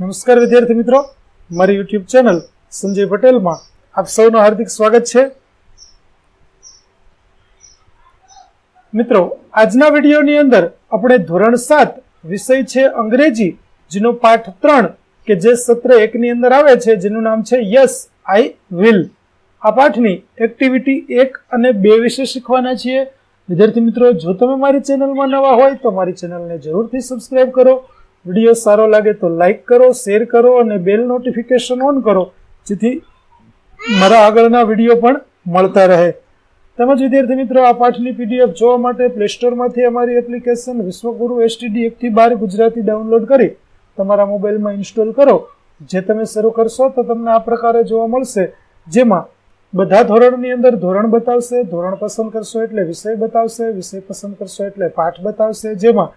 નમસ્કાર વિદ્યાર્થી મિત્રો. મારી યુટ્યુબ ચેનલ સંજય પટેલમાં આપ સૌનું હાર્દિક સ્વાગત છે. મિત્રો, આજના વિડીયોની અંદર આપણે ધોરણ સાત વિષય છે અંગ્રેજી, જેનો પાઠ ત્રણ કે જે સત્ર એકની અંદર આવે છે, જેનું નામ છે યસ, આઈ વિલ. આ પાઠની એક્ટિવિટી એક અને બે વિશે શીખવાના છીએ. વિદ્યાર્થી મિત્રો, જો તમે મારી ચેનલમાં નવા હોય તો મારી ચેનલને જરૂરથી સબસ્ક્રાઈબ કરો. વીડિયો સારો લાગે તો લાઈક કરો શેર કરો અને બેલ નોટિફિકેશન ઓન કરો, જેથી મારા આગળના વીડિયો પણ મળતા રહે. તેમજ વિદ્યાર્થી મિત્રો, આ પાઠની પીડીએફ જોવા માટે પ્લે સ્ટોરમાંથી અમારી એપ્લિકેશન વિશ્વગુરુ એસટીડી એકથી બાર ગુજરાતી ડાઉનલોડ કરી તમારા મોબાઈલમાં ઇન્સ્ટોલ કરો. જે તમે શરૂ કરશો તો તમને આ પ્રકારે જોવા મળશે. જેમાં બધા ધોરણની અંદર ધોરણ બતાવશે, ધોરણ પસંદ કરશો એટલે વિષય બતાવશે, વિષય પસંદ કરશો એટલે પાઠ બતાવશે. જેમાં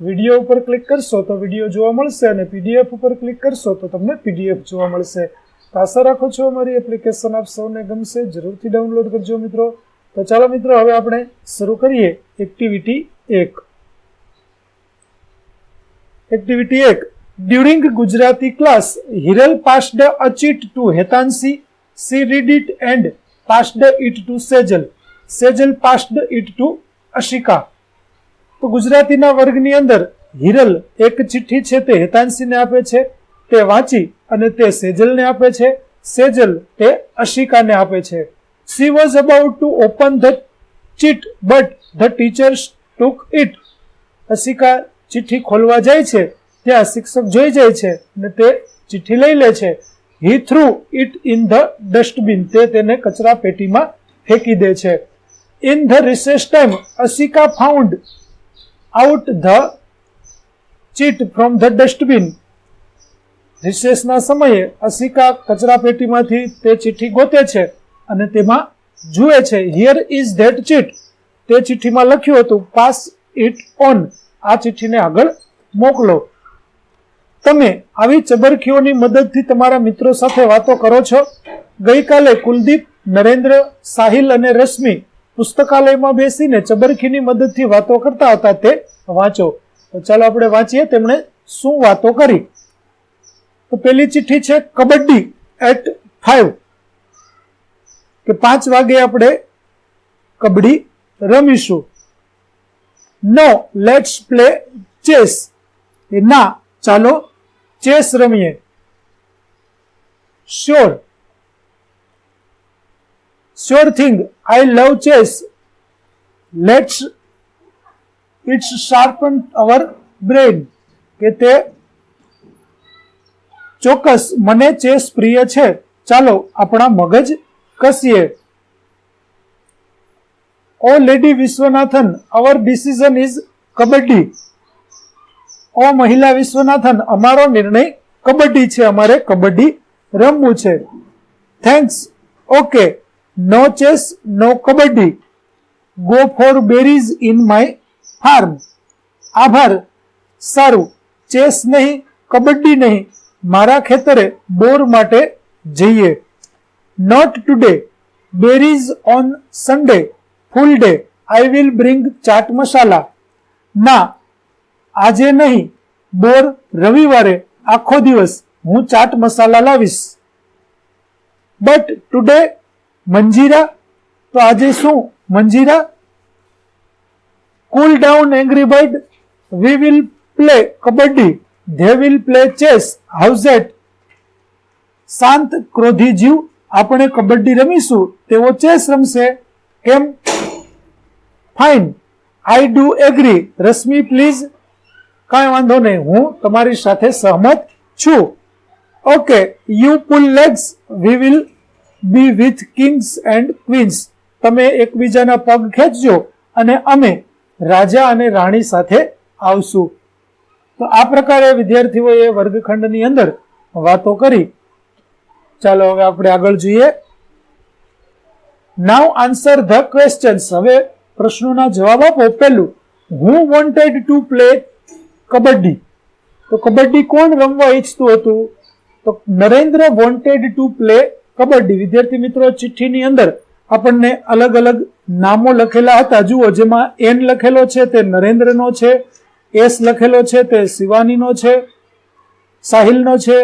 વીડિયો ઉપર ક્લિક કરશો તો વીડિયો જોવા મળશે અને પીડીએફ ઉપર ક્લિક કરશો તો તમને પીડીએફ જોવા મળશે. તો આશા રાખો છો અમારી એપ્લિકેશન આપ સૌને ગમશે, જરૂરથી ડાઉનલોડ કરજો મિત્રો. તો ચાલો મિત્રો, હવે આપણે શરૂ કરીએ. એક્ટિવિટી એક. એક્ટિવિટી એક. During Gujarati class Hiral passed a chit to Hetanshi she read it and passed it to Sejal Sejal passed it to Ashika તો ગુજરાતીના વર્ગની અંદર હિરલ એક ચિઠ્ઠી છે તે હેતાંશીને આપે છે, તે વાંચી અને તે સેજલને આપે છે. સેજલ તે અશિકાને આપે છે. She was about to open the chit but the teachers took it Ashika ચિઠ્ઠી ખોલવા જાય છે, ત્યાં શિક્ષક જોઈ જાય છે અને તે ચિઠ્ઠી લઈ લે છે. He threw it in the dustbin તે તેને કચરા પેટીમાં ફેંકી દે છે. In the recess time Ashika found out the chit from the dustbin. રિસેસના સમયે અસિકા કચરા પેટીમાંથી તે ચિઠ્ઠી ગોતે છે અને તેમાં જુએ છે હિયર ઇઝ ધેટ ચીટ તે ચિઠ્ઠીમાં લખ્યું હતું પાસ ઇટ ઓન આ ચિઠ્ઠીને આગળ મોકલો. તમે આવી ચબરખીઓની મદદથી તમારા મિત્રો સાથે વાતો કરો છો? ગઈકાલે કુલદીપ, નરેન્દ્ર, સાહિલ અને રશ્મિ પુસ્તકાલયમાં બેસીને ચબરખીની મદદથી વાતો કરતા હતા તે વાંચો. તો ચાલો આપણે વાંચીએ તેમણે શું વાતો કરી. તો પેલી ચિઠ્ઠી છે કબડ્ડી એટ ફાઈવ કે પાંચ વાગે આપણે કબડ્ડી રમીશું. નો લેટ્સ પ્લે ચેસ ના, ચાલો ચેસ રમીએ. Sure sure thing I love chess let's it's sharpen our brain કે તે ચોક્કસ મને ચેસ પ્રિય છે. ચાલો, આપણા મગજ કસીએ. ઓ lady Vishwanathan our decision is kabaddi. ઓ મહિલા વિશ્વનાથન, અમારો નિર્ણય કબડ્ડી છે. અમારે કબડ્ડી રમવું છે. Thanks okay no chess no kabaddi go for berries in my farm આભાર સારું ચેસ નહીં કબડ્ડી નહીં મારા ખેતરે બોર માટે જઈએ not today berries on Sunday full day I will bring chaat masala ના આજે નહીં બોર રવિવારે આખો દિવસ હું ચાટ મસાલા લાવીશ બટ ટુડે મંજીરા? તો આજે શું? Manjira? Cool down angry bird we will play kabaddi. They will play chess how's that શાંત, ક્રોધી જીવ. આપણે કબડ્ડી રમીશું. તેઓ ચેસ રમશે. કેમ? Fine I do agree Rashmi please કાંઈ વાંધો નહીં. હું તમારી સાથે સહમત છું. Okay you pull legs we will be with kings and queens તમે એકબીજાના પગ ખેંચજો અને અમે રાજા અને રાણી સાથે આવશું. તો આ પ્રકારે વિદ્યાર્થીઓએ વર્ગખંડની અંદર વાતો કરી. ચાલો હવે આપણે આગળ જોઈએ. નાવ આન્સર ધ ક્વેશ્ચન્સ હવે પ્રશ્નોના જવાબ આપો. પહેલું હું વોન્ટેડ ટુ પ્લે કબડ્ડી? તો કબડ્ડી કોણ રમવા ઈચ્છતું હતું? તો Narendra wanted to play kabaddi વિદ્યાર્થી મિત્રો ચિઠ્ઠીની અંદર આપણને અલગ અલગ નામો લખેલા હતા. જુઓ, જેમાં એન લખેલો છે, તે નરેન્દ્રનો છે એસ લખેલો છે, તે શિવાનીનો છે, સાહિલનો છે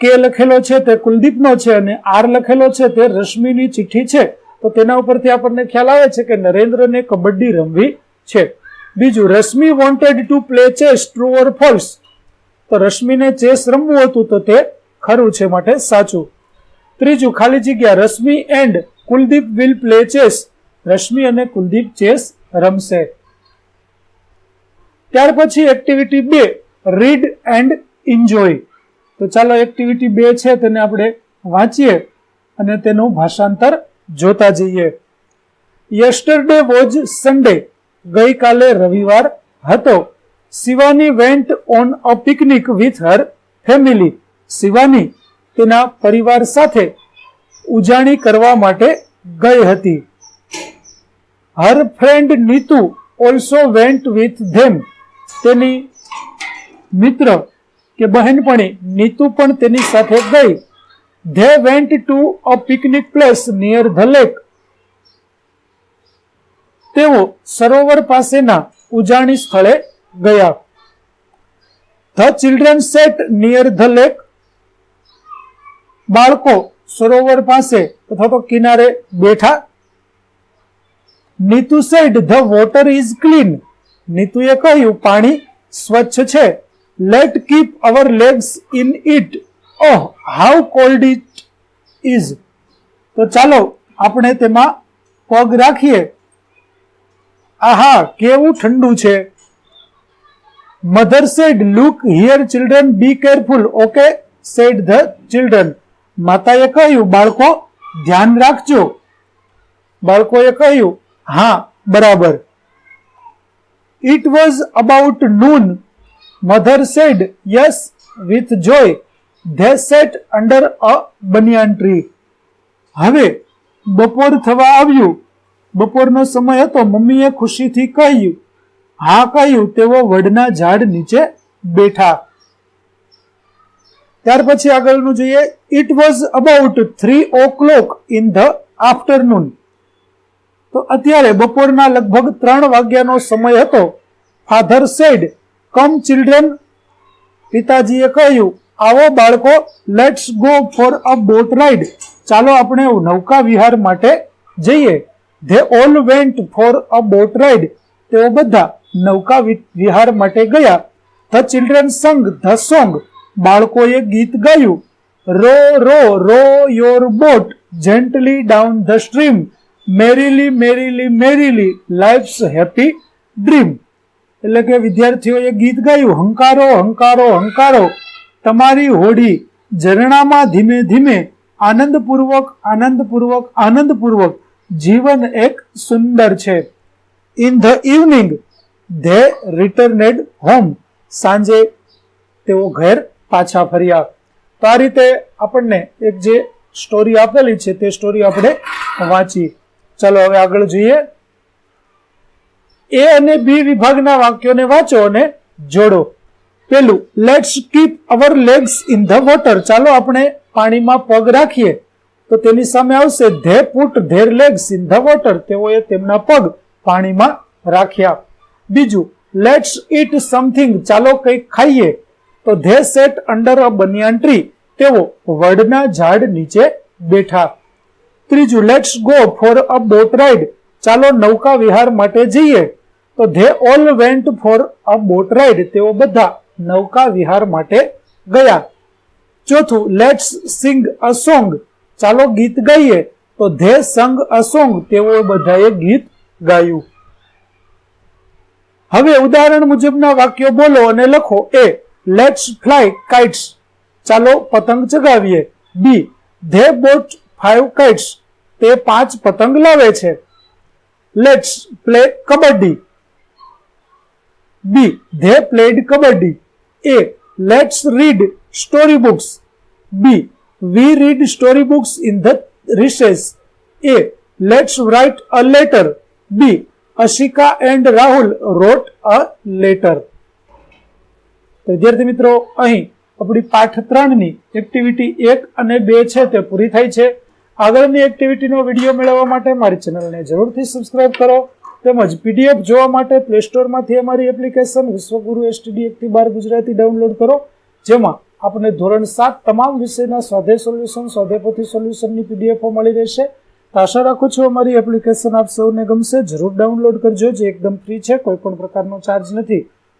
કે લખેલો છે, તે કુલદીપનો છે અને આર લખેલો છે, તે રશ્મિની ચિઠ્ઠી છે. તો તેના ઉપરથી આપણને ખ્યાલ આવે છે કે નરેન્દ્રને કબડ્ડી રમવી છે. બીજું, Rashmi wanted to play chess true or false તો રશ્મિને ચેસ રમવું હતું તો તે ખરું છે માટે સાચું. ત્રીજું, ખાલી જગ્યા, Rashmi and Kuldeep will play chess Rashmi અને કુલદીપ ચેસ રમશે. ત્યાર પછી એક્ટિવિટી બે રીડ એન્ડ એન્જોય તો ચાલો એક્ટિવિટી બે છે, તેને આપણે વાંચીએ અને તેનું ભાષાંતર જોતા જઈએ. યસ્ટરડે વોઝ સન્ડે ગઈકાલે રવિવાર હતો. Shivani went on a picnic with her family Shivani તેના પરિવાર સાથે ઉજાણી કરવા માટે ગઈ હતી. Her friend Nitu also went with them તેની મિત્ર કે બહેનપણી નીતુ પણ તેની સાથે ગઈ. They went to a picnic place near the lake તેઓ સરોવર પાસેના ઉજાણી સ્થળે ગયા. The children sat near the lake બાળકો સરોવર પાસે અથવા તો કિનારે બેઠા. Nitu said the water is clean નીતુએ કહ્યું, પાણી સ્વચ્છ છે. Let keep our legs in it oh how cold it is તો ચાલો આપણે તેમાં પગ રાખીએ. આહા, કેવું ઠંડુ છે. Mother said look here children be careful okay said the children માતાએ કહ્યું, બાળકો, ધ્યાન રાખજો. બાળકોએ કહ્યું, હા, બરાબર. It was about noon mother said yes with joy they sat under a banyan tree હવે, બપોર થવા આવ્યું. બપોરનો સમય હતો. મમ્મીએ ખુશીથી કહ્યું, હા, કહ્યું, તેઓ વડના ઝાડ નીચે બેઠા. ત્યાર પછી આગળનું જોઈએ. It was about three o'clock in the afternoon તો અત્યારે બપોરના લગભગ ત્રણ વાગ્યાનો સમય હતો. ફાધર સેડ કમ ચિલ્ડ્રન પિતાજીએ કહ્યું, આવો બાળકો let's go for a boat ride ચાલો આપણે નૌકા વિહાર માટે જઈએ. They all went for a boat ride તેઓ બધા નૌકા વિહાર માટે ગયા. The children sang the song બાળકોએ ગીત ગાયું. Row row row your boat gently down the stream merrily merrily merrily life's happy dream એટલે કે વિદ્યાર્થીઓએ ગીત ગાયું, હંકારો હંકારો હંકારો, તમારી હોડી ઝરણામાં ધીમે ધીમે, આનંદપૂર્વક આનંદપૂર્વક આનંદપૂર્વક, જીવન એક સુંદર છે. In the evening they returned home સાંજે તેઓ ઘેર પાછા ફર્યા તો આ રીતે આપણને એક જે સ્ટોરી આપેલી છે તે સ્ટોરી આપણે વાંચી ચાલો હવે આગળ જોઈએ. એ અને બી વિભાગના વાક્યોને વાંચો અને જોડો. પેલું let's keep our legs in the water ચાલો આપણે પાણીમાં પગ રાખીએ. તો તેની સામે આવશે they put their legs in the water તેઓએ તેમના પગ પાણીમાં રાખ્યા. બીજું લેટ્સ ઇટ સમથિંગ ચાલો કંઈક ખાઈએ. તો they sat under a banyan tree. તેઓ વડના ઝાડ નીચે બેઠા. ત્રીજું let's go for a boat ride ચાલો નૌકા વિહાર માટે જઈએ. તો they all went for a boat ride. તેઓ બધા નૌકા વિહાર માટે ગયા. ચોથું લેટ્સ સિંગ અ સોંગ ચાલો ગીત ગાઈએ. તો ધે સંગ અ સોંગ. તેઓ બધાએ ગીત ગાયું. હવે ઉદાહરણ મુજબના વાક્યો બોલો અને લખો. એ લેટ્સ ફ્લાય કાઇટ્સ ચાલો પતંગ ચગાવીએ. B they bought five kites તે પાંચ પતંગ લાવે છે. Let's play kabaddi. B they played kabaddi. A let's read story books B we read story books in the recess A let's write a letter B Ashika and Rahul wrote a letter વિદ્યાર્થી મિત્રો, અહીં આપણી પાઠ ત્રણની activity એક અને બે છે તે પૂરી થાય છે. આગળની એક્ટિવિટીનો વીડિયો મેળવવા માટે મારી ચેનલને જરૂરથી સબસ્ક્રાઇબ કરો તેમજ પીડીએફ જોવા માટે પ્લે સ્ટોરમાંથી અમારી એપ્લિકેશન વિશ્વગુરુ એસટીડી બાર ગુજરાતી ડાઉનલોડ કરો, જેમાં આપણને ધોરણ સાત તમામ વિષયના સ્વાધે સોલ્યુશન સ્વાધેપોથી સોલ્યુશનની પીડીએફો મળી રહેશે. આશા રાખું છું અમારી એપ્લિકેશન આપ સૌને ગમશે. જરૂર ડાઉનલોડ કરજો, જે એકદમ ફ્રી છે, કોઈ પણ પ્રકારનો ચાર્જ નથી.